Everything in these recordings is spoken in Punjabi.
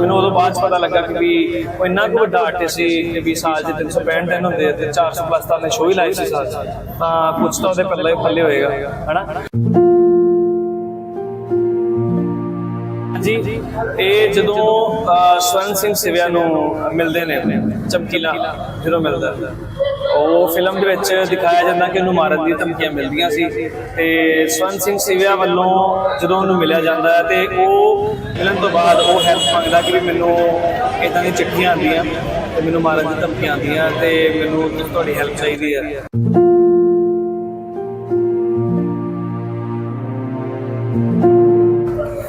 ਮੈਨੂੰ ਉਦੋਂ ਬਾਅਦ ਪਤਾ ਲੱਗਾ ਕਿ ਵੀ ਉਹ ਇੰਨਾ ਕੁ ਵੱਡਾ ਆਰਟਿਸਟ ਸੀ ਕਿ ਵੀ ਸਾਲ ਦੇ 365 ਦਿਨ ਹੁੰਦੇ ਤੇ 400 ਪਲੱਸ ਤਾਂ ਨੇ ਸ਼ੋਅ ਹੀ ਲਾਈ ਸੀ ਸਾਲ ਤਾਂ ਕੁਝ ਤਾਂ ਉਹਦੇ ਪੱਲੇ ਪੱਲੇ ਹੋਏਗਾ ਹਨਾ? ਜੀ ਇਹ ਜਦੋਂ ਅਹ, ਸਵਰਨ ਸਿੰਘ ਸਿਵਿਆ ਨੂੰ ਮਿਲਦੇ ਨੇ ਚਮਕੀਲਾ ਜਦੋਂ ਮਿਲਦਾ। ਉਹ ਫਿਲਮ ਦੇ ਵਿੱਚ ਦਿਖਾਇਆ ਜਾਂਦਾ ਕਿ ਉਹਨੂੰ ਮਾਰਨ ਦੀਆਂ ਧਮਕੀਆਂ ਮਿਲਦੀਆਂ ਸੀ ਤੇ ਸਵਰਨ ਸਿੰਘ ਸਿਵਿਆ ਵੱਲੋਂ ਜਦੋਂ ਉਹਨੂੰ ਮਿਲਿਆ ਜਾਂਦਾ ਹੈ ਤੇ ਉਹ ਮਿਲਣ ਤੋਂ ਬਾਅਦ ਉਹ ਹੈਲਪ ਮੰਗਦਾ ਕਿ ਮੈਨੂੰ ਇਦਾਂ ਦੀਆਂ ਚਿੱਠੀਆਂ ਆਉਂਦੀਆਂ, ਤੇ ਮੈਨੂੰ ਮਾਰਨ ਦੀ ਧਮਕੀਆਂ ਆਉਂਦੀਆਂ ਤੇ ਮੈਨੂੰ ਤੁਹਾਡੀ ਹੈਲਪ ਚਾਹੀਦੀ ਹੈ।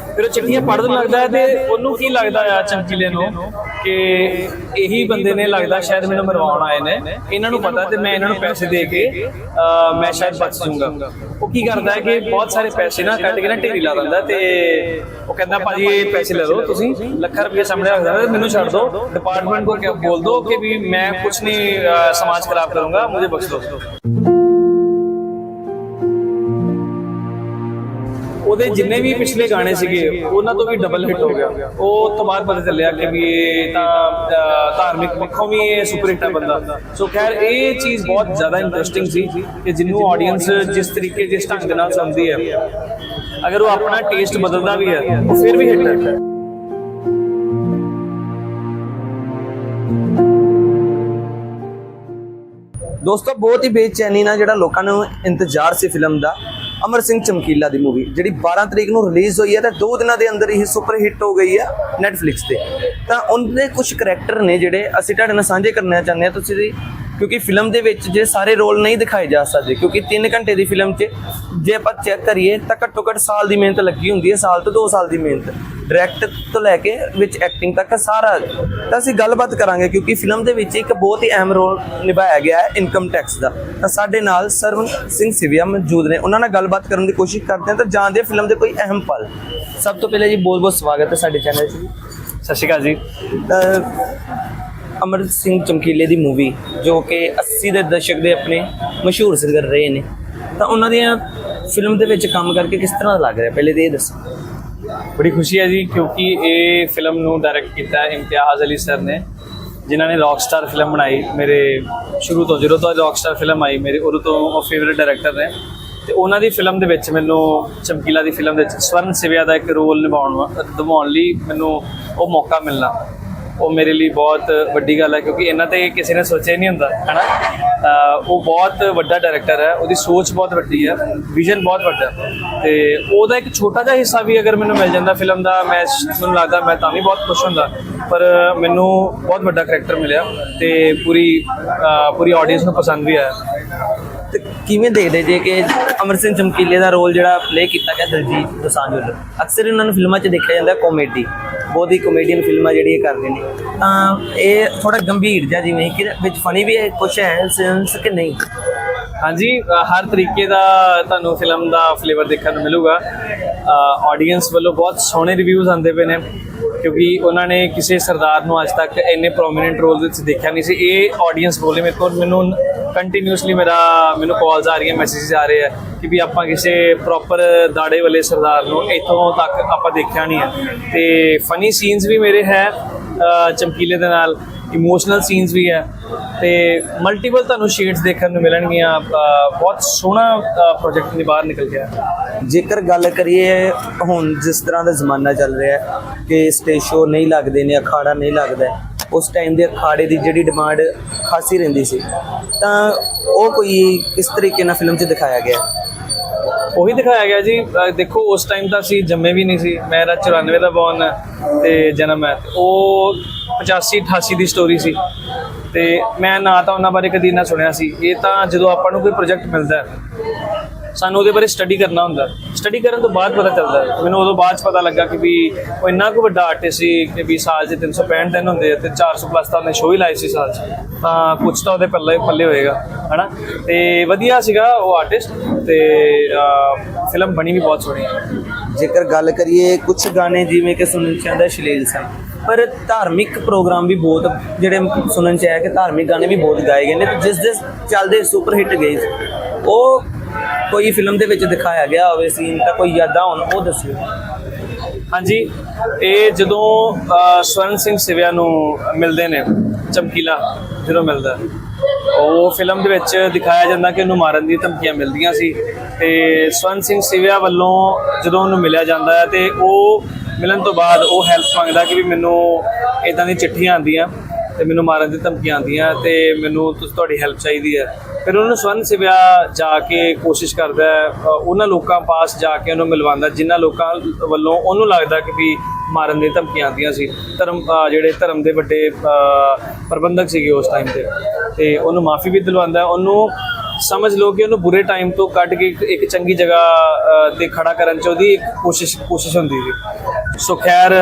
ਫਿਰ ਉਹ ਚਿੱਠੀਆਂ ਪੜ੍ਹਨ ਲੱਗਦਾ ਹੈ ਤੇ ਉਹਨੂੰ ਕੀ ਲੱਗਦਾ ਆ ਚਮਕੀਲੇ ਨੂੰ? ਕਿ ਇਹੀ ਬੰਦੇ ਨੇ ਲੱਗਦਾ ਸ਼ਾਇਦ ਮੈਨੂੰ ਮਰਵਾਉਣ ਆਏ ਨੇ। ਇਹਨਾਂ ਨੂੰ ਪਤਾ ਤੇ ਮੈਂ ਇਹਨਾਂ ਨੂੰ ਪੈਸੇ ਦੇ ਕੇ ਮੈਂ ਸ਼ਾਇਦ ਬਚ ਜਾਊਂਗਾ। ਉਹ ਕੀ ਕਰਦਾ ਹੈ ਕਿ ਬਹੁਤ ਸਾਰੇ ਪੈਸੇ ਨਾ ਕੱਢ ਕੇ ਨਾ ਢੇਰੀ ਲਾ ਦਿੰਦਾ ਤੇ ਉਹ ਕਹਿੰਦਾ, ਭਾਜੀ, ਇਹ ਪੈਸੇ ਲੈ ਲਓ ਤੁਸੀਂ। ਲੱਖਾਂ ਰੁਪਏ ਸਾਹਮਣੇ ਰੱਖ ਦਿੰਦਾ, ਮੈਨੂੰ ਛੱਡ ਦਿਓ ਡਿਪਾਰਟਮੈਂਟ ਕੋ ਬੋਲ ਦਿਓ ਕਿ ਵੀ ਮੈਂ ਕੁਝ ਨਹੀਂ ਸਮਾਜ ਖਰਾਬ ਕਰੂੰਗਾ, ਮੁਝੇ ਬਖਸ਼ ਦਿਓ। ਉਹਦੇ ਜਿੰਨੇ ਵੀ ਪਿਛਲੇ ਗਾਣੇ ਸੀਗੇ ਉਹਨਾਂ ਤੋਂ ਵੀ ਡਬਲ ਹਿੱਟ ਹੋ ਗਿਆ। ਉਹ ਤੋਂ ਬਾਅਦ ਪਤਾ ਚੱਲਿਆ ਕਿ ਵੀ ਇਹ ਤਾਂ ਧਾਰਮਿਕ ਪੱਖੋਂ ਵੀ ਇਹ ਸੁਪਰ ਹਿੱਟ ਹੈ ਬੰਦਾ। ਸੋ ਖੈਰ ਇਹ ਚੀਜ਼ ਬਹੁਤ ਜ਼ਿਆਦਾ ਇੰਟਰਸਟਿੰਗ ਸੀ ਕਿ ਜਿਹਨੂੰ ਆਡੀਅנס ਜਿਸ ਤਰੀਕੇ ਜਿਸ ਢੰਗ ਦੇ ਨਾਲ ਸੁਣਦੀ ਹੈ ਅਗਰ ਉਹ ਆਪਣਾ ਟੇਸਟ ਬਦਲਦਾ ਵੀ ਹੈ ਉਹ ਫਿਰ ਵੀ ਹਿੱਟ ਹੈ। ਦੋਸਤੋ ਬਹੁਤ ਹੀ ਬੇਚੈਨੀ ਨਾਲ ਜਿਹੜਾ ਲੋਕਾਂ ਨੂੰ ਇੰਤਜ਼ਾਰ ਸੀ ਫਿਲਮ ਦਾ ਅਮਰ ਸਿੰਘ ਚਮਕੀਲਾ ਦੀ ਮੂਵੀ ਜਿਹੜੀ 12 ਤਰੀਕ ਨੂੰ ਰਿਲੀਜ਼ ਹੋਈ ਹੈ ਤੇ 2 ਦਿਨਾਂ ਦੇ ਅੰਦਰ ਹੀ ਸੁਪਰ ਹਿੱਟ ਹੋ ਗਈ ਹੈ Netflix ਤੇ। ਤਾਂ ਉਹਦੇ ਕੁਝ ਕਰੈਕਟਰ ਨੇ ਜਿਹੜੇ ਅਸੀਂ ਤੁਹਾਡੇ ਨਾਲ ਸਾਂਝੇ ਕਰਨਾ ਚਾਹੁੰਦੇ ਹਾਂ, ਤੁਸੀਂ ਕਿਉਂਕਿ ਫਿਲਮ ਦੇ ਵਿੱਚ ਜੇ ਸਾਰੇ ਰੋਲ ਨਹੀਂ ਦਿਖਾਏ ਜਾ ਸਕਦੇ, ਕਿਉਂਕਿ 3 ਘੰਟੇ ਦੀ ਫਿਲਮ 'ਚ ਜੇ ਆਪਾਂ ਚੈੱਕ ਕਰੀਏ ਤਾਂ ਘੱਟੋ ਘੱਟ ਸਾਲ ਦੀ ਮਿਹਨਤ ਲੱਗੀ ਹੁੰਦੀ ਹੈ, ਸਾਲ ਤੋਂ 2 ਸਾਲ ਦੀ ਮਿਹਨਤ। ਡਾਇਰੈਕਟ ਤੋਂ ਲੈ ਕੇ ਵਿੱਚ ਐਕਟਿੰਗ ਤੱਕ ਸਾਰਾ ਤਾਂ ਅਸੀਂ ਗੱਲਬਾਤ ਕਰਾਂਗੇ ਕਿਉਂਕਿ ਫਿਲਮ ਦੇ ਵਿੱਚ ਇੱਕ ਬਹੁਤ ਹੀ ਅਹਿਮ ਰੋਲ ਨਿਭਾਇਆ ਗਿਆ ਹੈ ਇਨਕਮ ਟੈਕਸ ਦਾ। ਤਾਂ ਸਾਡੇ ਨਾਲ ਸਰਵਨ ਸਿੰਘ ਸਿਵਿਆ ਮੌਜੂਦ ਨੇ। ਉਹਨਾਂ ਨਾਲ ਗੱਲਬਾਤ ਕਰਨ ਦੀ ਕੋਸ਼ਿਸ਼ ਕਰਦੇ ਹਾਂ ਤਾਂ ਜਾਣਦੇ ਹਾਂ ਫਿਲਮ ਦੇ ਕੋਈ ਅਹਿਮ ਪਲ। ਸਭ ਤੋਂ ਪਹਿਲੇ ਜੀ ਬਹੁਤ ਬਹੁਤ ਸਵਾਗਤ ਹੈ ਸਾਡੇ ਚੈਨਲ 'ਚ ਸਤਿ ਸ਼੍ਰੀ ਅਕਾਲ ਜੀ। ਅਮਰ ਸਿੰਘ ਚਮਕੀਲੇ ਦੀ ਮੂਵੀ ਜੋ ਕਿ 80 ਦੇ ਦਸ਼ਕ ਦੇ ਆਪਣੇ ਮਸ਼ਹੂਰ ਸਿੰਗਰ ਰਹੇ ਨੇ। ਤਾਂ ਉਹਨਾਂ ਦੀਆਂ ਫਿਲਮ ਦੇ ਵਿੱਚ ਕੰਮ ਕਰਕੇ ਕਿਸ ਤਰ੍ਹਾਂ ਲੱਗ ਰਿਹਾ? ਪਹਿਲੇ ਤੇ ਇਹ ਦੱਸੋ। ਬੜੀ ਖੁਸ਼ੀ ਹੈ ਜੀ, ਕਿਉਂਕਿ ਇਹ ਫਿਲਮ ਨੂੰ ਡਾਇਰੈਕਟ ਕੀਤਾ ਹੈ ਇਮਤਿਆਜ਼ ਅਲੀ ਸਰ ਨੇ, ਜਿਨ੍ਹਾਂ ਨੇ ਰੌਕਸਟਾਰ ਫਿਲਮ ਬਣਾਈ। ਮੇਰੇ ਸ਼ੁਰੂ ਤੋਂ, ਜਦੋਂ ਤੋਂ ਰੌਕਸਟਾਰ ਫਿਲਮ ਆਈ, ਮੇਰੇ ਉਦੋਂ ਤੋਂ ਉਹ ਫੇਵਰਿਟ ਡਾਇਰੈਕਟਰ ਨੇ। ਤੇ ਉਹਨਾਂ ਦੀ ਫਿਲਮ ਦੇ ਵਿੱਚ ਮੈਨੂੰ ਚਮਕੀਲਾ ਦੀ ਫਿਲਮ ਦੇ ਵਿੱਚ ਸਵਰਨ ਸਿਵਿਆ ਦਾ ਇੱਕ ਰੋਲ ਨਿਭਾਉਣ ਵਾ- ਨਿਭਾਉਣ ਲਈ ਮੈਨੂੰ ਉਹ ਮੌਕਾ ਮਿਲਣਾ। ਉਹ ਮੇਰੇ ਲਈ ਬਹੁਤ ਵੱਡੀ ਗੱਲ ਹੈ ਕਿਉਂਕਿ ਇਹਨਾਂ ਤੇ ਕਿਸੇ ਨੇ ਸੋਚਿਆ ਹੀ ਨਹੀਂ ਹੁੰਦਾ, ਹਨਾ? ਅਹ ਉਹ ਬਹੁਤ ਵੱਡਾ ਡਾਇਰੈਕਟਰ ਹੈ, ਉਹਦੀ ਸੋਚ ਬਹੁਤ ਵੱਡੀ ਹੈ ਵਿਜ਼ਨ ਬਹੁਤ ਵੱਡਾ ਹੈ। ਤੇ ਉਹਦਾ ਇੱਕ ਛੋਟਾ ਜਿਹਾ ਹਿੱਸਾ ਵੀ ਅਗਰ ਮੈਨੂੰ ਮਿਲ ਜਾਂਦਾ ਫਿਲਮ ਦਾ, ਮੈਂ ਮੈਨੂੰ ਲੱਗਦਾ ਮੈਂ ਤਾਂ ਵੀ ਬਹੁਤ ਖੁਸ਼ ਹੁੰਦਾ। ਪਰ ਮੈਨੂੰ ਬਹੁਤ ਵੱਡਾ ਕਰੈਕਟਰ ਮਿਲਿਆ ਤੇ ਪੂਰੀ ਪੂਰੀ ਆਡੀਅנס ਨੂੰ ਪਸੰਦ ਵੀ ਆਇਆ। ਤੇ ਕਿਵੇਂ ਦੇਖਦੇ ਜੇ ਕਿ ਅਮਰ ਸਿੰਘ ਚਮਕੀਲੇ ਦਾ ਰੋਲ ਜਿਹੜਾ ਪਲੇ ਕੀਤਾ ਗਿਆ ਦਲਜੀਤ ਦੋਸਾਂਝ ਵੱਲੋਂ? ਅਕਸਰ ਇਹਨਾਂ ਨੂੰ ਫਿਲਮਾਂ 'ਚ ਦੇਖਿਆ ਜਾਂਦਾ ਕਾਮੇਡੀ ਬਹੁਤ ਹੀ ਕਾਮੇਡੀਅਨ ਫਿਲਮਾਂ ਜਿਹੜੀਆਂ ਕਰਦੇ ਨੇ। ਤਾਂ ਇਹ ਥੋੜਾ ਗੰਭੀਰ ਜਿਹਾ ਜਿਵੇਂ ਕਿ ਵਿੱਚ ਫਨੀ ਵੀ ਹੈ, ਕੁਛ ਹੈ ਸੈਂਸ ਕਿ ਨਹੀਂ? ਹਾਂਜੀ ਹਰ ਤਰੀਕੇ ਦਾ ਤੁਹਾਨੂੰ ਫਿਲਮ ਦਾ ਫਲੇਵਰ ਦੇਖਣ ਨੂੰ ਮਿਲੂਗਾ। ਆਡੀਅנס ਵੱਲੋਂ ਬਹੁਤ ਸੋਹਣੇ ਰਿਵਿਊਜ਼ ਆਉਂਦੇ ਪਏ ਨੇ। ਕਿਉਂਕਿ ਉਹਨਾਂ ਨੇ ਕਿਸੇ ਸਰਦਾਰ ਨੂੰ ਅੱਜ ਤੱਕ ਇੰਨੇ ਪ੍ਰੋਮਿਨੈਂਟ ਰੋਲ ਵਿੱਚ ਦੇਖਿਆ ਨਹੀਂ ਸੀ। ਇਹ ਆਡੀਅנס ਬੋਲੇ ਮੇਰੇ ਕੋਲ, ਮੈਨੂੰ ਕੰਟੀਨਿਊਸਲੀ ਮੇਰਾ, ਮੈਨੂੰ ਕਾਲਸ ਆ ਰਹੀਆਂ ਮੈਸੇजेस ਆ ਰਹੇ ਆ ਕਿ ਵੀ ਆਪਾਂ ਕਿਸੇ ਪ੍ਰੋਪਰ ਦਾੜੇ ਵਾਲੇ ਸਰਦਾਰ ਨੂੰ ਇਥੋਂ ਤੱਕ ਆਪਾਂ ਦੇਖਿਆ ਨਹੀਂ ਹੈ। ਤੇ ਫਨੀ ਸੀਨਸ ਵੀ ਮੇਰੇ ਹੈ ਚਮਕੀਲੇ ਦੇ ਨਾਲ। ਇਮੋਸ਼ਨਲ ਸੀਨਸ ਵੀ ਹੈ ਤੇ ਮਲਟੀਪਲ ਤੁਹਾਨੂੰ ਸ਼ੇਡਸ ਦੇਖਣ ਨੂੰ ਮਿਲਣਗੀਆਂ ਬਹੁਤ ਸੋਹਣਾ ਪ੍ਰੋਜੈਕਟ ਨੇ ਬਾਹਰ ਨਿਕਲ ਗਿਆ ਜੇਕਰ ਗੱਲ ਕਰੀਏ ਹੁਣ ਜਿਸ ਤਰ੍ਹਾਂ ਦਾ ਜ਼ਮਾਨਾ ਚੱਲ ਰਿਹਾ ਹੈ ਕਿ ਸਟੇਜ ਸ਼ੋ ਨਹੀਂ ਲੱਗਦੇ ਨੇ, ਅਖਾੜਾ ਨਹੀਂ ਲੱਗਦਾ ਉਸ ਟਾਈਮ ਦੇ ਅਖਾੜੇ ਦੀ ਜਿਹੜੀ ਡਿਮਾਂਡ ਖਾਸੀ ਰਹਿੰਦੀ ਸੀ, ਤਾਂ ਉਹ ਕੋਈ ਕਿਸ ਤਰੀਕੇ ਨਾਲ ਫਿਲਮ 'ਚ ਦਿਖਾਇਆ ਗਿਆ? ਉਹੀ ਦਿਖਾਇਆ ਗਿਆ ਜੀ। ਅ, ਦੇਖੋ ਉਸ ਟਾਈਮ ਤਾਂ ਅਸੀਂ ਜੰਮੇ ਵੀ ਨਹੀਂ ਸੀ। ਮੇਰਾ 94 ਦਾ ਬੌਰਨ ਤੇ ਜਨਮ ਹੈ ਤੇ ਉਹ 85 88 ਦੀ ਸਟੋਰੀ ਸੀ। ਤੇ ਮੈਂ ਨਾ ਤਾਂ ਉਹਨਾਂ ਬਾਰੇ ਕਦੀ ਨਾ ਸੁਣਿਆ ਸੀ। ਇਹ ਤਾਂ ਜਦੋਂ ਆਪਾਂ ਨੂੰ ਕੋਈ ਪ੍ਰੋਜੈਕਟ ਮਿਲਦਾ ਹੈ ਸਾਨੂੰ ਉਹਦੇ ਬਾਰੇ ਸਟੱਡੀ ਕਰਨਾ ਹੁੰਦਾ। ਸਟੱਡੀ ਕਰਨ ਤੋਂ ਬਾਅਦ ਪਤਾ ਚੱਲਦਾ ਮੈਨੂੰ ਉਦੋਂ ਬਾਅਦ 'ਚ ਪਤਾ ਲੱਗਾ ਕਿ ਵੀ ਉਹ ਇੰਨਾ ਕੁ ਵੱਡਾ ਆਰਟਿਸਟ ਸੀ ਕਿ ਵੀ ਸਾਲ 'ਚ 365 ਦਿਨ ਹੁੰਦੇ ਆ ਤੇ 400 ਪਲੱਸ ਤਾਂ ਉਹਨੇ ਸ਼ੋਅ ਹੀ ਲਾਏ ਸੀ ਸਾਲ 'ਚ। ਤਾਂ ਕੁਝ ਤਾਂ ਉਹਦੇ ਪੱਲੇ ਪੱਲੇ ਹੋਏਗਾ, ਹਨਾ? ਤੇ ਵਧੀਆ ਸੀਗਾ ਉਹ ਆਰਟਿਸਟ ਤੇ ਫਿਲਮ ਬਣੀ ਵੀ ਬਹੁਤ ਸੋਹਣੀ ਹੈ। ਜੇਕਰ ਗੱਲ ਕਰੀਏ ਕੁਝ ਗਾਣੇ ਜਿਵੇਂ ਕਿ ਸੁਣਨ ਚ ਆਉਂਦਾ ਸ਼ਲੀਲ ਸਿੰਘ ਪਰ ਧਾਰਮਿਕ ਪ੍ਰੋਗਰਾਮ ਵੀ ਬਹੁਤ, ਜਿਹੜੇ ਸੁਣਨ ਚ ਆਇਆ ਕਿ ਧਾਰਮਿਕ ਗਾਣੇ ਵੀ ਬਹੁਤ ਗਾਏ ਗਏ ਨੇ, ਤੇ ਜਿਸ ਦੇ ਚੱਲਦੇ ਸੁਪਰ ਹਿੱਟ ਗਏ ਸੀ। ਉਹ ਕੋਈ ਫਿਲਮ ਦੇ ਵਿੱਚ ਦਿਖਾਇਆ ਗਿਆ ਹੋਵੇ ਸੀਨ ਤਾਂ ਕੋਈ ਯਾਦਾਂ ਹੋਣ, ਉਹ ਦੱਸਿਓ। ਹਾਂਜੀ, ਇਹ ਜਦੋਂ ਸਵਰਨ ਸਿੰਘ ਸਿਵਿਆ ਨੂੰ ਮਿਲਦੇ ਨੇ, ਚਮਕੀਲਾ, ਜਦੋਂ ਮਿਲਦਾ ਉਹ ਫਿਲਮ ਦੇ ਵਿੱਚ ਦਿਖਾਇਆ ਜਾਂਦਾ ਕਿ ਉਹਨੂੰ ਮਾਰਨ ਦੀ ਧਮਕੀਆਂ ਮਿਲਦੀਆਂ ਸੀ ਤੇ ਸਵਰਨ ਸਿੰਘ ਸਿਵਿਆ ਵੱਲੋਂ ਜਦੋਂ ਉਹਨੂੰ ਮਿਲਿਆ ਜਾਂਦਾ ਹੈ ਤੇ ਉਹ ਮਿਲਣ ਤੋਂ ਬਾਅਦ ਉਹ ਹੈਲਪ ਮੰਗਦਾ ਕਿ ਵੀ ਮੈਨੂੰ ਇਦਾਂ ਦੀ ਚਿੱਠੀਆਂ ਆਉਂਦੀਆਂ ਤੇ ਮੈਨੂੰ ਮਾਰਨ ਦੀ ਧਮਕੀਆਂ ਆਉਂਦੀਆਂ ਤੇ ਮੈਨੂੰ ਤੁਸੀਂ, ਤੁਹਾਡੀ ਹੈਲਪ ਚਾਹੀਦੀ ਹੈ। ਫਿਰ ਉਹਨੂੰ ਸਵਰਨ ਸਿਵਿਆ ਜਾ ਕੇ ਕੋਸ਼ਿਸ਼ ਕਰਦਾ ਉਹਨਾਂ ਲੋਕਾਂ ਪਾਸ ਜਾ ਕੇ ਉਹਨੂੰ ਮਿਲਵਾਉਂਦਾ, ਜਿਨ੍ਹਾਂ ਲੋਕਾਂ ਵੱਲੋਂ ਉਹਨੂੰ ਲੱਗਦਾ ਕਿ ਵੀ ਮਾਰਨ ਦੀ ਧਮਕੀਆਂ ਆਉਂਦੀਆਂ ਸੀ। ਧਰਮ ਜਿਹੜੇ ਧਰਮ ਦੇ ਵੱਡੇ ਪ੍ਰਬੰਧਕ ਸੀਗੇ ਉਸ ਟਾਈਮ ਤੇ। ਤੇ ਉਹਨੂੰ ਮਾਫੀ ਵੀ ਦਿਲਵਾਉਂਦਾ ਉਹਨੂੰ ਸਮਝ ਲਓ ਕਿ ਉਹਨੂੰ ਬੁਰੇ ਟਾਈਮ ਤੋਂ ਕੱਢ ਕੇ ਇੱਕ- ਚੰਗੀ ਜਗ੍ਹਾ ਤੇ ਖੜਾ ਕਰਨ ਚ ਉਹਦੀ ਇੱਕ ਕੋਸ਼ਿਸ਼ ਕੋਸ਼ਿਸ਼ ਹੁੰਦੀ ਸੀ। ਸੋ ਖੈਰ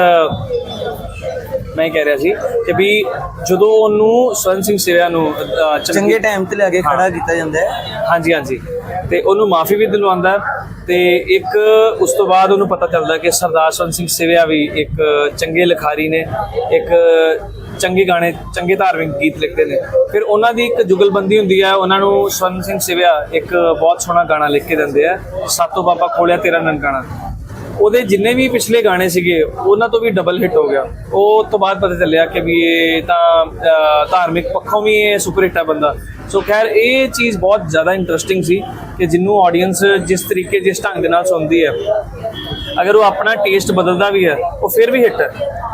ਮੈਂ ਕਹਿ ਰਿਹਾ ਸੀ ਕਿ ਵੀ ਜਦੋਂ ਉਹਨੂੰ ਸਵਰਨ ਸਿੰਘ ਸਿਵਿਆ ਨੂੰ ਚੰਗੀ- ਚੰਗੇ ਟਾਈਮ ਤੇ ਲੈ ਕੇ ਖੜਾ ਕੀਤਾ ਜਾਂਦਾ ਹੈ। ਹਾਂਜੀ ਹਾਂਜੀ। ਤੇ ਉਹਨੂੰ ਮਾਫੀ ਵੀ ਦਿਲਵਾਉਂਦਾ ਤੇ ਇੱਕ ਉਸ ਤੋਂ ਬਾਅਦ ਉਹਨੂੰ ਪਤਾ ਚੱਲਦਾ ਕਿ ਸਰਦਾਰ ਸਵਰਨ ਸਿੰਘ ਸਿਵਿਆ ਵੀ ਇੱਕ ਚੰਗੇ ਲਿਖਾਰੀ ਨੇ ਇੱਕ ਚੰਗੇ ਗਾਣੇ ਚੰਗੇ ਧਾਰਮਿਕ ਗੀਤ ਲਿਖਦੇ ਨੇ। ਫਿਰ ਉਹਨਾਂ ਦੀ ਇੱਕ ਜੁਗਲਬੰਦੀ ਹੁੰਦੀ ਹੈ ਉਹਨਾਂ ਨੂੰ ਸਵਰਨ ਸਿੰਘ ਸਿਵਿਆ ਇੱਕ ਬਹੁਤ ਸੋਹਣਾ ਗਾਣਾ ਲਿਖ ਕੇ ਦਿੰਦੇ ਆ ਸਾਤੋਂ ਬਾਬਾ ਖੋਲਿਆ ਤੇਰਾ ਨਨਕਾਣਾ। ਉਹਦੇ ਜਿੰਨੇ ਵੀ ਪਿਛਲੇ ਗਾਣੇ ਸੀਗੇ, ਉਹਨਾਂ ਤੋਂ ਵੀ ਡਬਲ ਹਿੱਟ ਹੋ ਗਿਆ। ਉਹ ਤੋਂ ਬਾਅਦ ਪਤਾ ਚੱਲਿਆ ਕਿ ਵੀ ਇਹ ਤਾਂ ਧਾਰਮਿਕ ਪੱਖੋਂ ਵੀ ਇਹ ਸੁਪਰ ਹਿੱਟ ਹੈ ਬੰਦਾ। ਸੋ ਖੈਰ, ਇਹ ਚੀਜ਼ ਬਹੁਤ ਜ਼ਿਆਦਾ ਇੰਟਰਸਟਿੰਗ ਸੀ ਕਿ ਜਿੰਨੂੰ ਆਡੀਅנס ਜਿਸ ਤਰੀਕੇ, ਜਿਸ ਢੰਗ ਦੇ ਨਾਲ ਸੁਣਦੀ ਹੈ, ਅਗਰ ਉਹ ਆਪਣਾ ਟੇਸਟ ਬਦਲਦਾ ਵੀ ਹੈ, ਉਹ ਫਿਰ ਵੀ ਹਿੱਟ ਹੈ।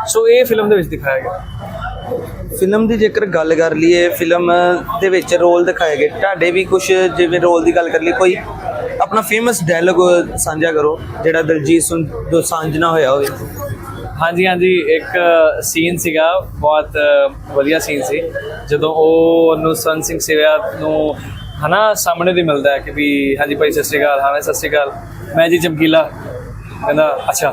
ਸੋ ਇਹ ਫਿਲਮ ਦੇ ਵਿੱਚ ਦਿਖਾਇਆ ਗਿਆ। ਫਿਲਮ ਦੀ ਜੇਕਰ ਗੱਲ ਕਰ ਲਈਏ, ਫਿਲਮ ਦੇ ਵਿੱਚ ਰੋਲ ਦਿਖਾਏ ਗਏ। ਤੁਹਾਡੇ ਵੀ ਕੁਝ ਜਿਵੇਂ ਰੋਲ ਦੀ ਗੱਲ ਕਰ ਲਈ ਕੋਈ ਆਪਣਾ ਫੇਮਸ ਡਾਇਲੋਗ ਸਾਂਝਾ ਕਰੋ ਜਿਹੜਾ ਦਲਜੀਤ ਸਿੰਘ ਦੋਸਾਂਝ ਨਾ ਹੋਇਆ ਹੋਵੇ। ਹਾਂਜੀ ਹਾਂਜੀ ਇੱਕ ਸੀਨ ਸੀਗਾ ਬਹੁਤ ਵਧੀਆ ਸੀਨ ਸੀ। ਜਦੋਂ ਉਹ ਉਹਨੂੰ ਸਵਰਨ ਸਿੰਘ ਸਿਵਿਆ ਨੂੰ ਹਨਾ ਸਾਹਮਣੇ ਦੀ ਮਿਲਦਾ ਹੈ ਕਿ ਵੀ ਹਾਂਜੀ ਭਾਈ ਸਤਿ ਸ਼੍ਰੀ ਅਕਾਲ ਹਾਂ ਸਤਿ ਸ਼੍ਰੀ ਅਕਾਲ। ਮੈਂ ਜੀ ਚਮਕੀਲਾ ਕਹਿੰਦਾ ਅੱਛਾ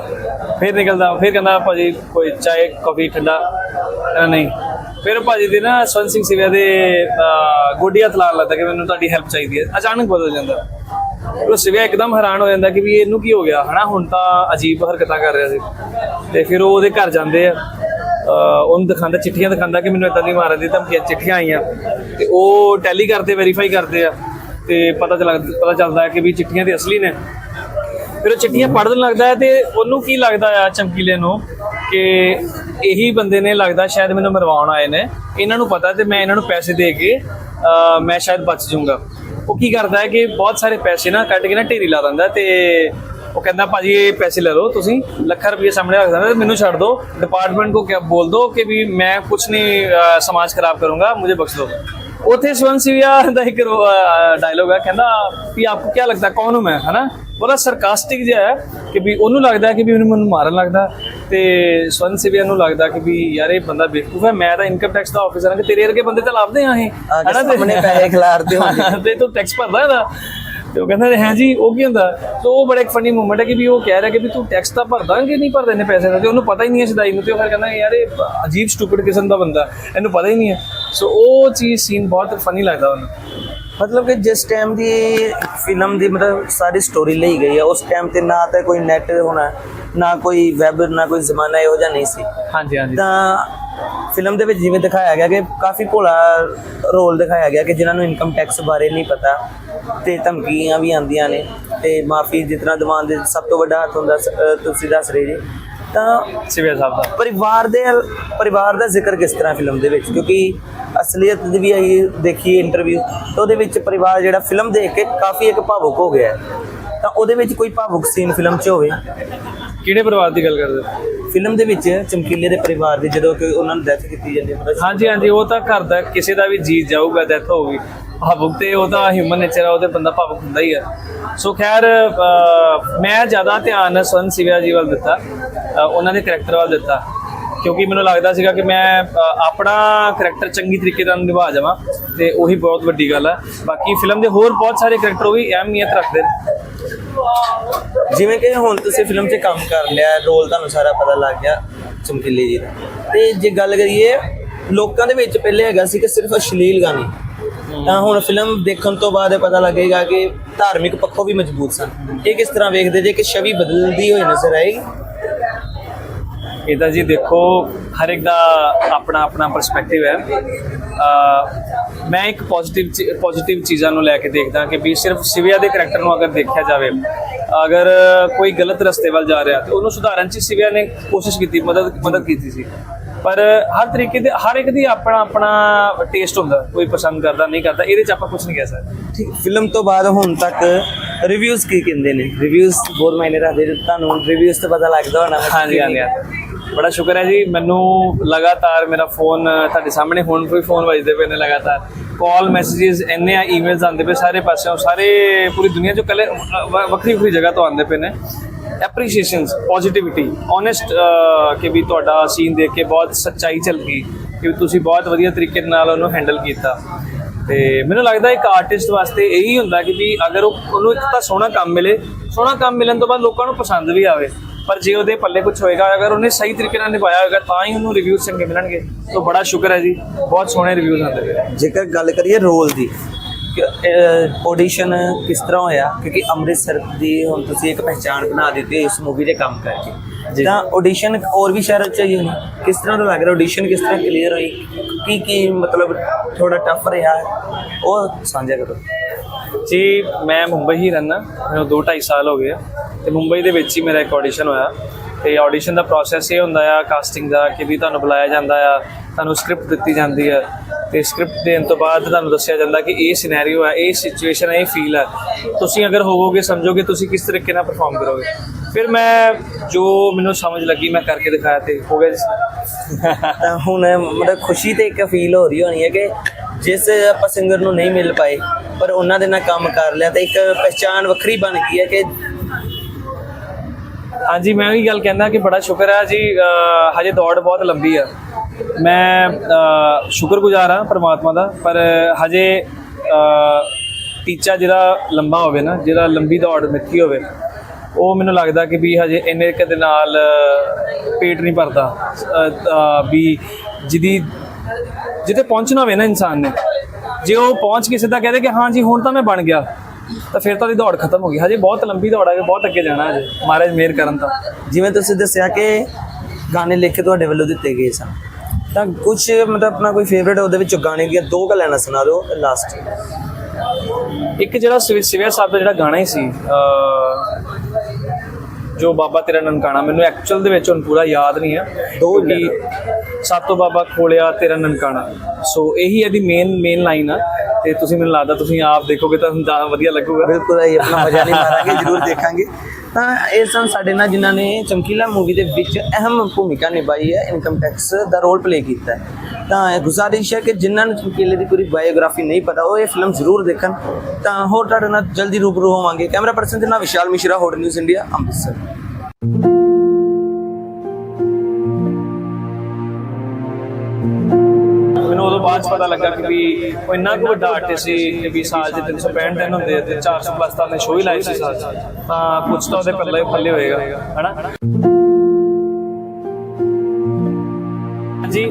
ਫਿਰ ਨਿਕਲਦਾ ਫਿਰ ਕਹਿੰਦਾ ਭਾਜੀ ਕੋਈ ਚਾਹ ਕਾਫੀ ਠੰਡਾ? ਨਹੀਂ। ਫਿਰ ਭਾਜੀ ਦੇ ਨਾ ਸਵਰਨ ਸਿੰਘ ਸਿਵਿਆ ਦੇ ਅ, ਗੋਡੀ ਹੱਥ ਲਾਉਣ ਲੱਗਦਾ ਕਿ ਮੈਨੂੰ ਤੁਹਾਡੀ ਹੈਲਪ ਚਾਹੀਦੀ ਹੈ। ਅਚਾਨਕ ਬਦਲ ਜਾਂਦਾ। ਉਹ ਸਿਵਿਆ ਇੱਕਦਮ ਹੈਰਾਨ ਹੋ ਜਾਂਦਾ ਕਿ ਵੀ ਇਹਨੂੰ ਕੀ ਹੋ ਗਿਆ? ਹਨਾ, ਹੁਣ ਤਾਂ ਅਜੀਬ ਹਰਕਤਾਂ ਕਰ ਰਿਹਾ ਸੀ। ਤੇ ਫਿਰ ਉਹ ਉਹਦੇ ਘਰ ਜਾਂਦੇ ਆ। ਉਹਨੂੰ ਦਿਖਾਉਂਦਾ, ਚਿੱਠੀਆਂ ਦਿਖਾਉਂਦਾ ਕਿ ਮੈਨੂੰ ਇਦਾਂ ਦੀ ਮਾਰਨ ਦੀ ਧਮਕੀਆਂ, ਚਿੱਠੀਆਂ ਆਈਆਂ। ਤੇ ਉਹ ਟੈਲੀ ਕਰਦੇ, ਵੈਰੀਫਾਈ ਕਰਦੇ ਆ। ਤੇ ਪਤਾ ਚੱਲ, ਪਤਾ ਚੱਲਦਾ ਹੈ ਕਿ ਵੀ ਚਿੱਠੀਆਂ ਤੇ ਅਸਲੀ ਨੇ। ਫਿਰ ਉਹ ਚਿੱਠੀਆਂ ਪੜ੍ਹਨ ਲੱਗਦਾ ਹੈ ਤੇ ਉਹਨੂੰ ਕੀ ਲੱਗਦਾ ਆ ਚਮਕੀਲੇ ਨੂੰ ਕਿ ਇਹੀ ਬੰਦੇ ਨੇ ਲੱਗਦਾ ਸ਼ਾਇਦ ਮੈਨੂੰ ਮਰਵਾਉਣ ਆਏ ਨੇ। ਇਹਨਾਂ ਨੂੰ ਪਤਾ ਤੇ ਮੈਂ ਇਹਨਾਂ ਨੂੰ ਪੈਸੇ ਦੇ ਕੇ, ਅਹ ਮੈਂ ਸ਼ਾਇਦ ਬਚ ਜਾਊਂਗਾ। ਉਹ ਕੀ ਕਰਦਾ ਹੈ ਕਿ ਬਹੁਤ ਸਾਰੇ ਪੈਸੇ ਨਾ ਕੱਢ ਕੇ ਨਾ ਢੇਰੀ ਲਾ ਦਿੰਦਾ ਤੇ ਉਹ ਕਹਿੰਦਾ ਭਾਜੀ ਇਹ ਪੈਸੇ ਲੈ ਲਓ ਤੁਸੀਂ, ਲੱਖਾਂ ਰੁਪਏ ਸਾਹਮਣੇ ਰੱਖ ਦਿੰਦਾ ਤੇ ਮੈਨੂੰ ਛੱਡ ਦਿਓ ਡਿਪਾਰਟਮੈਂਟ ਕੋ ਕਿਆ ਬੋਲ ਦਿਓ ਕਿ ਵੀ ਮੈਂ ਕੁਝ ਨਹੀਂ ਸਮਾਜ ਖਰਾਬ ਕਰੂੰਗਾ, ਮੁਝੇ ਬਖਸ਼ ਦਿਓ। ਉਥੇ ਸਵਨ ਸਿਵਿਆ ਦਾ ਇੱਕ ਡਾਇਲੋਗ ਹੈ, ਕਹਿੰਦਾ ਵੀ ਆਪਕੋ ਕੀ ਲੱਗਦਾ, ਕੌਣ ਹੂੰ ਮੈਂ, ਹਨਾ? ਬੜਾ ਸਰਕਾਸਟਿਕ ਜਿਹਾ ਹੈ ਕਿ ਵੀ ਉਹਨੂੰ ਲੱਗਦਾ ਕਿ ਵੀ ਉਹਨੂੰ ਮੈਨੂੰ ਮਾਰਨ ਲੱਗਦਾ। ਤੇ ਸਵਨ ਸਿਵਿਆ ਨੂੰ ਲੱਗਦਾ ਕਿ ਵੀ ਯਾਰ ਇਹ ਬੰਦਾ ਬੇਵਕੂਫ ਹੈ ਮੈਂ ਤਾਂ ਇਨਕਮ ਟੈਕਸ ਦਾ ਆਫੀਸਰ ਹਾਂ ਕਿ ਤੇਰੇ ਵਰਗੇ ਬੰਦੇ ਤਾਂ ਲੱਭਦੇ ਆ ਇਹ ਹਨਾ ਤੇ- ਸਾਹਮਣੇ ਪੈਸੇ ਖਿਲਾਰਦੇ ਹੁੰਦੇ। ਤੇ ਤੂੰ ਟੈਕਸ ਭਰਦਾ ਇਹਦਾ। ਤੇ ਉਹ ਕਹਿੰਦਾ ਹੈ ਜੀ ਉਹ ਕੀ ਹੁੰਦਾ? ਤੇ ਉਹ ਬੜਾ ਇੱਕ ਫਨੀ ਮੂਮੈਂਟ ਹੈ ਕਿ ਵੀ ਉਹ ਕਹਿ ਰਿਹਾ ਕਿ ਵੀ ਤੂੰ ਟੈਕਸ ਤਾਂ ਭਰਦਾ ਕਿ ਨਹੀਂ ਭਰਦੇ ਨੇ ਪੈਸੇ ਦਾ ਤੇ ਉਹਨੂੰ ਪਤਾ ਹੀ ਨਹੀਂ ਹੈ ਸਦਾਈ ਨੂੰ। ਤੇ ਉਹ ਫਿਰ ਕਹਿੰਦਾ ਯਾਰ ਇਹ ਅਜੀਬ ਸਟੂਪਿਡ ਕਿਸਮ ਦਾ ਬੰਦਾ ਇਹਨੂੰ ਪਤਾ ਹੀ ਨਹੀਂ ਹੈ। ਸੋ ਉਹ ਚੀਜ਼ ਸੀਨ ਬਹੁਤ ਫਨੀ ਲੱਗਦਾ ਉਹਨੂੰ। ਮਤਲਬ ਕਿ ਜਿਸ ਟਾਈਮ ਦੀ ਫਿਲਮ ਦੀ ਮਤਲਬ ਸਾਰੀ ਸਟੋਰੀ ਲਈ ਗਈ ਹੈ ਉਸ ਟਾਈਮ ਤੇ ਨਾ ਤਾਂ ਕੋਈ ਨੈਟ ਹੋਣਾ ਨਾ ਕੋਈ ਵੈਬ ਨਾ ਕੋਈ ਜ਼ਮਾਨਾ ਇਹੋ ਜਿਹਾ ਨਹੀਂ ਸੀ। ਹਾਂਜੀ ਹਾਂਜੀ। ਤਾਂ ਫਿਲਮ ਦੇ ਵਿੱਚ ਜਿਵੇਂ ਦਿਖਾਇਆ ਗਿਆ ਕਿ ਕਾਫੀ ਭੋਲਾ ਰੋਲ ਦਿਖਾਇਆ ਗਿਆ ਕਿ ਜਿਨ੍ਹਾਂ ਨੂੰ ਇਨਕਮ ਟੈਕਸ ਬਾਰੇ ਨਹੀਂ ਪਤਾ ਤੇ ਧਮਕੀਆਂ ਵੀ ਆਉਂਦੀਆਂ ਨੇ ਤੇ ਮਾਫੀ ਜਿਤਨਾ ਦਿਵਾਨ ਦੇ ਸਭ ਤੋਂ ਵੱਡਾ ਹੱਥ ਹੁੰਦਾ ਤੁਸੀਂ ਦੱਸ ਰਹੇ ਜੀ। ਤਾਂ ਸਿਵਿਆ ਸਾਹਿਬ ਦਾ। ਪਰਿਵਾਰ ਦੇ ਪਰਿਵਾਰ ਦਾ ਜ਼ਿਕਰ ਕਿਸ ਤਰ੍ਹਾਂ ਫਿਲਮ ਦੇ ਵਿੱਚ? ਕਿਉਂਕਿ ਅਸਲੀਅਤ ਦੀ ਵੀ ਆਈ ਦੇਖੀ ਇੰਟਰਵਿਊ ਤਾਂ ਉਹਦੇ ਵਿੱਚ ਪਰਿਵਾਰ ਜਿਹੜਾ ਫਿਲਮ ਦੇਖ ਕੇ ਕਾਫੀ ਇੱਕ ਭਾਵੁਕ ਹੋ ਗਿਆ। ਤਾਂ ਉਹਦੇ ਵਿੱਚ ਕੋਈ ਭਾਵੁਕ ਸੀਨ ਫਿਲਮ 'ਚ ਹੋਵੇ? ਕਿਹੜੇ ਪਰਿਵਾਰ ਦੀ ਗੱਲ ਕਰਦੇ ਹੋ? ਫਿਲਮ ਦੇ ਵਿੱਚ ਚਮਕੀਲੇ ਦੇ ਪਰਿਵਾਰ ਦੀ ਜਦੋਂ ਕਿ ਉਹਨਾਂ ਨੂੰ ਡੈਥ ਕੀਤੀ ਜਾਂਦੀ ਹੈ ਹਾਂਜੀ ਹਾਂਜੀ ਉਹ ਤਾਂ ਘਰ ਦਾ ਕਿਸੇ ਦਾ ਵੀ ਜੀ ਜਾਊਗਾ ਡੈਥ ਹੋਊਗੀ। ਭਾਵੁਕ ਤੇ ਉਹ ਤਾਂ ਹਿਊਮਨ ਨੇਚਰ ਆ ਉਹਦੇ ਬੰਦਾ ਭਾਵੁਕ ਹੁੰਦਾ ਹੀ ਹੈ ਸੋ ਖੈਰ ਮੈਂ ਜ਼ਿਆਦਾ ਧਿਆਨ ਸਵਰਨ ਸਿਵਿਆ ਜੀ ਵੱਲ ਦਿੱਤਾ। ਉਹਨਾਂ ਦੇ ਕਰੈਕਟਰ ਵੱਲ ਦਿੱਤਾ। ਕਿਉਂਕਿ ਮੈਨੂੰ ਲੱਗਦਾ ਸੀਗਾ ਕਿ ਮੈਂ ਆਪਣਾ ਕਰੈਕਟਰ ਚੰਗੀ ਤਰੀਕੇ ਨਾਲ ਨਿਭਾ ਜਾਵਾਂ ਤੇ ਉਹੀ ਬਹੁਤ ਵੱਡੀ ਗੱਲ ਹੈ ਬਾਕੀ ਫਿਲਮ ਦੇ ਹੋਰ ਬਹੁਤ ਸਾਰੇ ਕਰੈਕਟਰ ਉਹ ਵੀ ਅਹਿਮੀਅਤ ਰੱਖਦੇ ਨੇ। ਜਿਵੇਂ ਕਿ ਹੁਣ ਤੁਸੀਂ ਫਿਲਮ 'ਚ ਕੰਮ ਕਰ ਲਿਆ ਰੋਲ ਤੁਹਾਨੂੰ ਸਾਰਾ ਪਤਾ ਲੱਗ ਗਿਆ, ਚਮਕੀਲੇ ਜੀ ਦਾ। ਤੇ ਜੇ ਗੱਲ ਕਰੀਏ, ਲੋਕਾਂ ਦੇ ਵਿੱਚ ਪਹਿਲੇ ਹੈਗਾ ਸੀ ਕਿ ਸਿਰਫ ਅਸ਼ਲੀਲ ਗਾਣੇ। ਤਾਂ ਹੁਣ ਫਿਲਮ ਦੇਖਣ ਤੋਂ ਬਾਅਦ ਪਤਾ ਲੱਗੇਗਾ ਕਿ ਧਾਰਮਿਕ ਪੱਖੋਂ ਵੀ ਮਜ਼ਬੂਤ ਸਨ। ਇਹ ਕਿਸ ਤਰ੍ਹਾਂ ਵੇਖਦੇ ਜੇ ਕਿ ਛਵੀ ਬਦਲਦੀ ਹੋਈ ਨਜ਼ਰ ਆਏਗੀ? ਇਹ ਤਾਂ ਜੀ ਦੇਖੋ ਹਰ ਇੱਕ ਦਾ ਆਪਣਾ ਆਪਣਾ ਪਰਸਪੈਕਟਿਵ ਹੈ। ਮੈਂ ਇੱਕ ਪੋਜ਼ਿਟਿਵ ਪੋਜ਼ਿਟਿਵ ਚੀਜ਼ਾਂ ਨੂੰ ਲੈ ਕੇ ਦੇਖਦਾ ਕਿ ਵੀ ਸਿਰਫ ਸਿਵਿਆ ਦੇ ਕਰੈਕਟਰ ਨੂੰ ਅਗਰ ਦੇਖਿਆ ਜਾਵੇ ਅਗਰ ਕੋਈ ਗਲਤ ਰਸਤੇ ਵੱਲ ਜਾ ਰਿਹਾ ਤੇ ਉਹਨੂੰ ਸੁਧਾਰਨ ਚ ਸਿਵਿਆ ਨੇ ਕੋਸ਼ਿਸ਼ ਕੀਤੀ ਮਦਦ ਮਦਦ ਕੀਤੀ ਸੀ। ਪਰ ਹਰ ਤਰੀਕੇ ਦੇ ਹਰ ਇੱਕ ਦੀ ਆਪਣਾ ਆਪਣਾ ਟੇਸਟ ਹੁੰਦਾ ਕੋਈ ਪਸੰਦ ਕਰਦਾ ਨਹੀਂ ਕਰਦਾ ਇਹਦੇ ਚ ਆਪਾਂ ਕੁਝ ਨਹੀਂ ਕਹਿ ਸਕਦੇ। ਠੀਕ ਫਿਲਮ ਤੋਂ ਬਾਅਦ ਹੁਣ ਤੱਕ ਰਿਵਿਊਜ਼ ਕੀ ਕਹਿੰਦੇ ਨੇ? ਰਿਵਿਊਜ਼ ਬਹੁਤ ਮਾਇਨੇ ਰੱਖਦੇ ਤੁਹਾਨੂੰ ਰਿਵਿਊਜ਼ ਤੋਂ ਪਤਾ ਲੱਗਦਾ ਹੋਣਾ ਹਾਂਜੀ ਹਾਂਜੀ। ਬੜਾ ਸ਼ੁਕਰ ਹੈ ਜੀ, ਮੈਨੂੰ ਲਗਾਤਾਰ ਮੇਰਾ ਫੋਨ ਤੁਹਾਡੇ ਸਾਹਮਣੇ ਹੁਣ ਕੋਈ ਫੋਨ ਵੱਜਦੇ ਪਏ ਨੇ ਲਗਾਤਾਰ। ਕਾਲ ਮੈਸੇजेस ਇੰਨੇ ਆ ਈਮੇਲਸ ਆਉਂਦੇ ਪਏ ਸਾਰੇ ਪਾਸਿਓਂ, ਸਾਰੇ ਪੂਰੀ ਦੁਨੀਆ ਚੋਂ ਕੱਲੇ ਵੱਖਰੀ ਵੱਖਰੀ ਜਗ੍ਹਾ ਤੋਂ ਆਉਂਦੇ ਪਏ ਨੇ। ਐਪਰੀਸ਼ੀਏਸ਼ਨਸ ਪੋਜ਼ਿਟਿਵਿਟੀ ਓਨੈਸਟ ਕਿ ਵੀ ਤੁਹਾਡਾ ਸੀਨ ਦੇਖ ਕੇ ਬਹੁਤ ਸੱਚਾਈ ਚੱਲ ਗਈ, ਕਿ ਤੁਸੀਂ ਬਹੁਤ ਵਧੀਆ ਤਰੀਕੇ ਨਾਲ ਉਹਨੂੰ ਹੈਂਡਲ ਕੀਤਾ। ਤੇ ਮੈਨੂੰ ਲੱਗਦਾ ਇੱਕ ਆਰਟਿਸਟ ਵਾਸਤੇ ਇਹੀ ਹੁੰਦਾ ਕਿ ਵੀ ਅਗਰ ਉਹ ਉਹਨੂੰ ਇੱਕ ਤਾਂ ਸੋਹਣਾ ਕੰਮ ਮਿਲੇ, ਸੋਹਣਾ ਕੰਮ ਮਿਲਣ ਤੋਂ ਬਾਅਦ ਲੋਕਾਂ ਨੂੰ ਪਸੰਦ ਵੀ ਆਵੇ। ਪਰ ਜੇ ਉਹਦੇ ਪੱਲੇ ਕੁਝ ਹੋਏਗਾ ਅਗਰ ਉਹਨੇ ਸਹੀ ਤਰੀਕੇ ਨਾਲ ਨਿਭਾਇਆ ਹੋਏਗਾ ਤਾਂ ਹੀ ਉਹਨੂੰ ਰਿਵਿਊਜ਼ ਚੰਗੇ ਮਿਲਣਗੇ। ਤਾਂ ਬੜਾ ਸ਼ੁਕਰ ਹੈ ਜੀ ਬਹੁਤ ਸੋਹਣੇ ਰਿਵਿਊਜ਼ ਆਉਂਦੇ ਪਏ ਜੇਕਰ ਗੱਲ ਕਰੀਏ ਰੋਲ ਦੀ ਆਡੀਸ਼ਨ ਕਿਸ ਤਰ੍ਹਾਂ ਹੋਇਆ? ਕਿਉਂਕਿ ਅੰਮ੍ਰਿਤਸਰ ਦੀ ਹੁਣ ਤੁਸੀਂ ਇੱਕ ਪਹਿਚਾਣ ਬਣਾ ਦਿੱਤੀ ਇਸ ਮੂਵੀ ਦੇ ਕੰਮ ਕਰਕੇ। ਜੀ। ਤਾਂ ਆਡੀਸ਼ਨ ਹੋਰ ਵੀ ਸ਼ਹਿਰਾਂ ਚ ਹੀ ਹੋਣੀ? ਕਿਸ ਤਰ੍ਹਾਂ ਦਾ ਲੱਗ ਰਿਹਾ? ਆਡੀਸ਼ਨ ਕਿਸ ਤਰ੍ਹਾਂ ਕਲੀਅਰ ਹੋਈ? ਕੀ ਕੀ ਮਤਲਬ ਥੋੜਾ ਟਫ ਰਿਹਾ? ਉਹ ਸਾਂਝਾ ਕਰੋ। ਜੀ, ਮੈਂ ਮੁੰਬਈ ਹੀ ਰਹਿਣਾ ਮੈਨੂੰ 2 2.5 ਸਾਲ ਹੋ ਗਏ ਆ। ਤੇ ਮੁੰਬਈ ਦੇ ਵਿੱਚ ਹੀ ਮੇਰਾ ਇੱਕ ਆਡੀਸ਼ਨ ਹੋਇਆ। ਤੇ ਆਡੀਸ਼ਨ ਦਾ ਪ੍ਰੋਸੈਸ ਇਹ ਹੁੰਦਾ ਆ ਕਾਸਟਿੰਗ ਦਾ, ਕਿ ਵੀ ਤੁਹਾਨੂੰ ਬੁਲਾਇਆ ਜਾਂਦਾ ਆ, ਤੁਹਾਨੂੰ ਸਕ੍ਰਿਪਟ ਦਿੱਤੀ ਜਾਂਦੀ ਹੈ ਤੇ ਸਕ੍ਰਿਪਟ ਦੇਣ ਤੋਂ ਬਾਅਦ ਤੁਹਾਨੂੰ ਦੱਸਿਆ ਜਾਂਦਾ ਕਿ ਇਹ ਸਿਨੈਰੀਓ ਹੈ ਇਹ ਸਿਚੁਏਸ਼ਨ ਹੈ ਇਹ ਫੀਲ ਹੈ ਤੁਸੀਂ ਅਗਰ ਹੋਵੋਗੇ, ਸਮਝੋਗੇ, ਤੁਸੀਂ ਕਿਸ ਤਰੀਕੇ ਨਾਲ ਪਰਫਾਰਮ ਕਰੋਗੇ? ਫਿਰ ਮੈਂ ਜੋ ਮੈਨੂੰ ਸਮਝ ਲੱਗੀ, ਮੈਂ ਕਰਕੇ ਦਿਖਾਇਆ ਤੇ ਹੋ ਗਿਆ ਹੁਣ ਮਤਲਬ ਖੁਸ਼ੀ ਤੇ ਇੱਕ ਫੀਲ ਹੋ ਰਹੀ ਹੋਣੀ ਹੈ ਕਿ ਜਿਸ ਆਪਾਂ ਸਿੰਗਰ ਨੂੰ ਨਹੀਂ ਮਿਲ ਪਾਏ, ਪਰ ਉਹਨਾਂ ਦੇ ਨਾਲ ਕੰਮ ਕਰ ਲਿਆ ਤੇ ਇੱਕ ਪਹਿਚਾਣ ਵੱਖਰੀ ਬਣ ਗਈ ਹੈ ਕਿ ਹਾਂਜੀ, ਮੈਂ ਉਹੀ ਗੱਲ ਕਹਿੰਦਾ ਕਿ ਬੜਾ ਸ਼ੁਕਰ ਹੈ ਜੀ ਹਜੇ ਦੌੜ ਬਹੁਤ ਲੰਬੀ ਆ। ਮੈਂ ਸ਼ੁਕਰਗੁਜ਼ਾਰ ਹਾਂ ਪਰਮਾਤਮਾ ਦਾ, ਪਰ ਹਜੇ ਟੀਚਾ ਜਿਹੜਾ ਲੰਬਾ ਹੋਵੇ ਨਾ, ਜਿਹੜਾ ਲੰਬੀ ਦੌੜ ਮਿੱਥੀ ਹੋਵੇ, ਉਹ ਮੈਨੂੰ ਲੱਗਦਾ ਕਿ ਵੀ ਹਜੇ ਇੰਨੇ ਕਦੇ ਨਾਲ ਪੇਟ ਨਹੀਂ ਭਰਦਾ। ਵੀ ਜਿਹਦੀ ਜਿੱਥੇ ਪਹੁੰਚਣਾ ਹੋਵੇ ਨਾ ਇਨਸਾਨ ਨੇ। ਜੇ ਉਹ ਪਹੁੰਚ ਕੇ ਸਿੱਧਾ ਕਹਦੇ ਕਿ ਹਾਂ ਜੀ ਹੁਣ ਤਾਂ ਮੈਂ ਬਣ ਗਿਆ ਤਾਂ ਫਿਰ ਤਾਂ ਉਹਦੀ ਦੌੜ ਖਤਮ ਹੋ ਗਈ। ਹਜੇ ਬਹੁਤ ਲੰਬੀ ਦੌੜ ਹੈ ਬਹੁਤ ਅੱਗੇ ਜਾਣਾ ਹਜੇ। ਮਹਾਰਾਜ ਮਿਹਰ ਕਰਨ ਤਾਂ। ਜਿਵੇਂ ਤੁਸੀਂ ਦੱਸਿਆ ਕਿ ਗਾਣੇ ਲਿਖ ਕੇ ਤੁਹਾਡੇ ਵੱਲੋਂ ਦਿੱਤੇ ਗਏ ਸਨ ਤਾਂ ਕੁਝ ਮਤਲਬ ਆਪਣਾ ਕੋਈ ਫੇਵਰੇਟ ਉਹਦੇ ਵਿੱਚੋਂ ਗਾਣੇ ਦੀਆਂ ਦੋ ਕੁ ਲਾਈਨਾਂ ਸੁਣਾ ਦਿਓ ਲਾਸਟ ਇੱਕ ਜਿਹੜਾ ਸਿਵ- ਸਿਵਿਆ ਸਾਹਿਬ ਦਾ ਜਿਹੜਾ ਗਾਣਾ ਹੀ ਸੀ ਜੋ ਬਾਬਾ ਤੇਰਾ ਨਨਕਾਣਾ ਮੈਨੂੰ ਐਕਚੁਅਲ ਦੇ ਵਿੱਚ ਹੁਣ ਪੂਰਾ ਯਾਦ ਨਹੀਂ ਹੈ ਦੋ ਕਿਉਂਕਿ ਸਾਤੋਂ ਬਾਬਾ ਖੋਲਿਆ ਤੇਰਾ ਨਨਕਾਣਾ। ਸੋ ਇਹੀ ਇਹਦੀ ਮੇਨ ਮੇਨ ਲਾਈਨ ਆ। ਤੇ ਤੁਸੀਂ ਮੈਨੂੰ ਲੱਗਦਾ ਤੁਸੀਂ ਆਪ ਦੇਖੋਗੇ ਤਾਂ ਜ਼ਿਆਦਾ ਵਧੀਆ ਲੱਗੂਗਾ। ਬਿਲਕੁਲ ਇਹ ਆਪਣਾ ਮਜ਼ਾ ਨਹੀਂ ਮਾਰਾਂਗੇ, ਜਰੂਰ ਦੇਖਾਂਗੇ। ਤਾਂ ਇਹ ਸਨ ਸਾਡੇ ਨਾਲ ਜਿਨ੍ਹਾਂ ਨੇ ਚਮਕੀਲਾ ਮੂਵੀ ਦੇ ਵਿੱਚ ਅਹਿਮ ਭੂਮਿਕਾ ਨਿਭਾਈ ਹੈ ਇਨਕਮ ਟੈਕਸ ਦਾ ਰੋਲ ਪਲੇ ਕੀਤਾ ਹੈ। ਤਾਂ ਗੁਜ਼ਾਰਿਸ਼ ਹੈ ਕਿ ਜਿਨ੍ਹਾਂ ਨੂੰ ਚਮਕੀਲੇ ਦੀ ਪੂਰੀ ਬਾਇਓਗ੍ਰਾਫੀ ਨਹੀਂ ਪਤਾ, ਉਹ ਇਹ ਫਿਲਮ ਜ਼ਰੂਰ ਦੇਖਣ। ਤਾਂ ਹੋਰ ਤੁਹਾਡੇ ਨਾਲ ਜਲਦੀ ਰੂਬਰੂ ਹੋਵਾਂਗੇ। ਕੈਮਰਾ ਪਰਸਨ ਦੇ ਨਾਲ Vishal Mishra hot news India Amritsar. ਮੈਨੂੰ ਉਦੋਂ ਬਾਅਦ ਪਤਾ ਲੱਗਾ ਕਿ ਵੀ ਉਹ ਇੰਨਾ ਕੁ ਵੱਡਾ ਆਰਟਿਸਟ ਸੀ ਕਿ ਵੀ ਸਾਲ 'ਚ 365 ਦਿਨ ਹੁੰਦੇ ਤੇ 400 ਪਲੱਸ ਤਾਂ ਨੇ ਸ਼ੋਅ ਹੀ ਲਾਈ ਸੀ ਸਾਲ ਤਾਂ ਕੁਝ ਤਾਂ ਉਹਦੇ ਪੱਲੇ ਪੱਲੇ ਹੋਏਗਾ ਹਨਾ? ਜੀ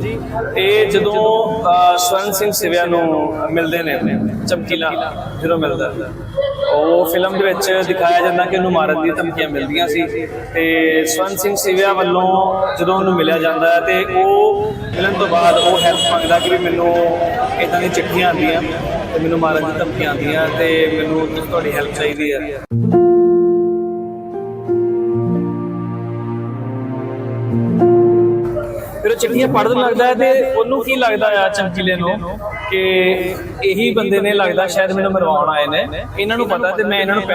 ਇਹ ਜਦੋਂ ਅਹ, ਸਵਰਨ ਸਿੰਘ ਸਿਵਿਆ ਨੂੰ ਮਿਲਦੇ ਨੇ ਚਮਕੀਲਾ ਜਦੋਂ ਮਿਲਦਾ। ਉਹ ਫਿਲਮ ਦੇ ਵਿੱਚ ਦਿਖਾਇਆ ਜਾਂਦਾ ਕਿ ਉਹਨੂੰ ਮਾਰਨ ਦੀਆਂ ਧਮਕੀਆਂ ਮਿਲਦੀਆਂ ਸੀ ਤੇ ਸਵਰਨ ਸਿੰਘ ਸਿਵਿਆ ਵੱਲੋਂ ਜਦੋਂ ਉਹਨੂੰ ਮਿਲਿਆ ਜਾਂਦਾ ਹੈ ਤੇ ਉਹ ਮਿਲਣ ਤੋਂ ਬਾਅਦ ਉਹ ਹੈਲਪ ਮੰਗਦਾ ਕਿ ਵੀ ਮੈਨੂੰ ਇਦਾਂ ਦੀਆਂ ਚਿੱਠੀਆਂ ਆਉਂਦੀਆਂ ਤੇ ਮੈਨੂੰ ਮਾਰਨ ਦੀਆਂ ਧਮਕੀਆਂ ਆਉਂਦੀਆਂ ਤੇ ਮੈਨੂੰ ਤੁਹਾਡੀ ਹੈਲਪ ਚਾਹੀਦੀ ਹੈ। ਚਿੱਠੀਆਂ ਪੜ੍ਹਨ ਲੱਗਦਾ ਹੈ ਤੇ ਉਹਨੂੰ ਕੀ ਲੱਗਦਾ ਆ ਚਮਕੀਲੇ ਨੂੰ? ਕਿ ਇਹੀ ਬੰਦੇ ਨੇ ਲੱਗਦਾ ਸ਼ਾਇਦ ਮੈਨੂੰ ਮਰਵਾਉਣ ਆਏ ਨੇ। ਇਹਨਾਂ ਨੂੰ ਪਤਾ ਤੇ ਮੈਂ ਇਹਨਾਂ ਨੂੰ